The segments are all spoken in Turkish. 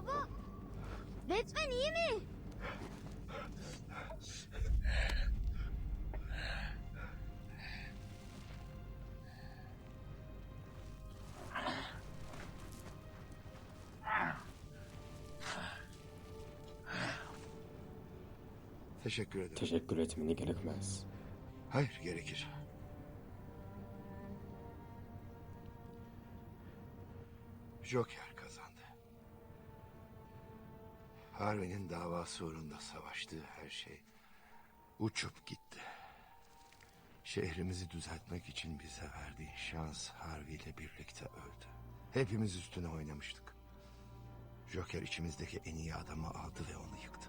Baba. Batman iyi mi? Teşekkür ederim. Teşekkür etmeni gerekmez. Hayır gerekir. Joker kazandı. Harvey'nin davası uğrunda savaştığı her şey uçup gitti. Şehrimizi düzeltmek için bize verdiği şans Harvey ile birlikte öldü. Hepimiz üstüne oynamıştık. Joker içimizdeki en iyi adamı aldı ve onu yıktı.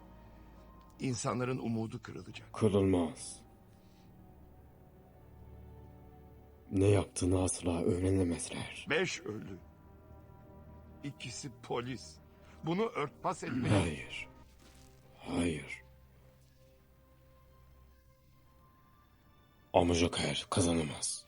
İnsanların umudu kırılacak. Kırılmaz. Ne yaptığını asla öğrenemezler. Beş ölü. İkisi polis. Bunu örtbas etmeye... Hayır. Hayır. Ama Joker kazanamaz.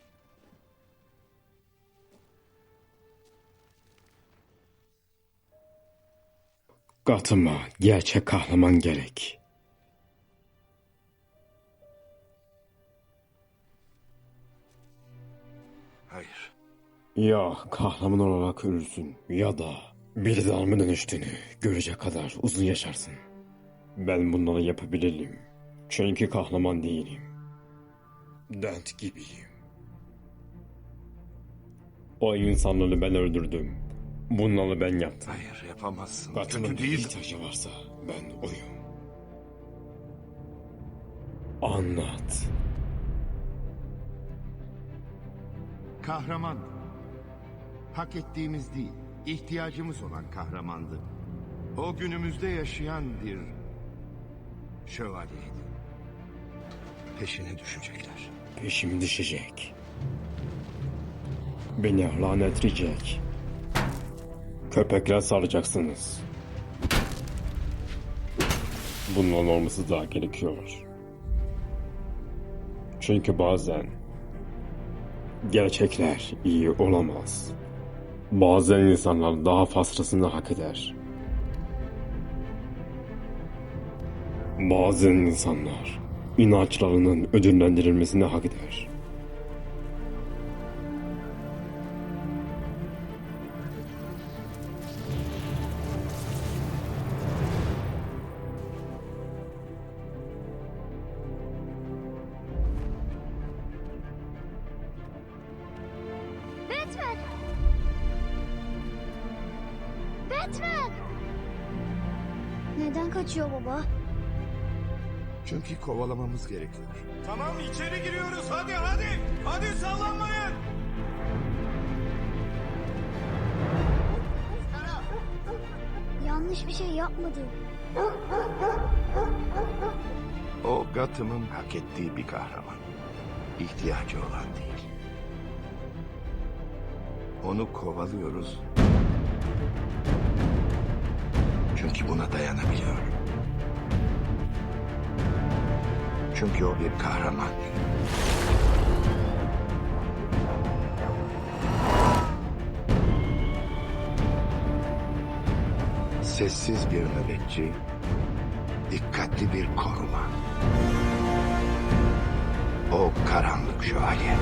Gotham'a gerçek kahraman gerek. Hayır. Ya kahraman olarak ölürsün ya da bir dalma dönüştüğünü görecek kadar uzun yaşarsın. Ben bunları yapabilirim. Çünkü kahraman değilim. Dent gibiyim. O insanları ben öldürdüm. Bunları ben yaptım. Hayır yapamazsın. Gotham'ın Kötü değil. ihtiyacı varsa ben oyum. Anlat. Kahraman. Hak ettiğimiz değil, ihtiyacımız olan kahramandı. O günümüzde yaşayan bir şövalyeydi. Peşine düşecekler. Peşimi düşecek. Beni lanetleyecek. Köpekler saracaksınız. Bunların olması daha gerekiyor. Çünkü bazen gerçekler iyi olamaz. Bazen insanlar daha fazlasını hak eder. Bazen insanlar inançlarının ödüllendirilmesini hak eder. Batman. Neden kaçıyor baba? Çünkü kovalamamız gerekiyor. Tamam içeri giriyoruz hadi hadi. Hadi sallanmayın. Yanlış bir şey yapmadı. O Gotham'ın hak ettiği bir kahraman. İhtiyacı olan değil. Onu kovalıyoruz. Çünkü buna dayanabiliyor. Çünkü o bir kahraman. Sessiz bir nöbetçi, dikkatli bir koruma. O karanlık şövalye.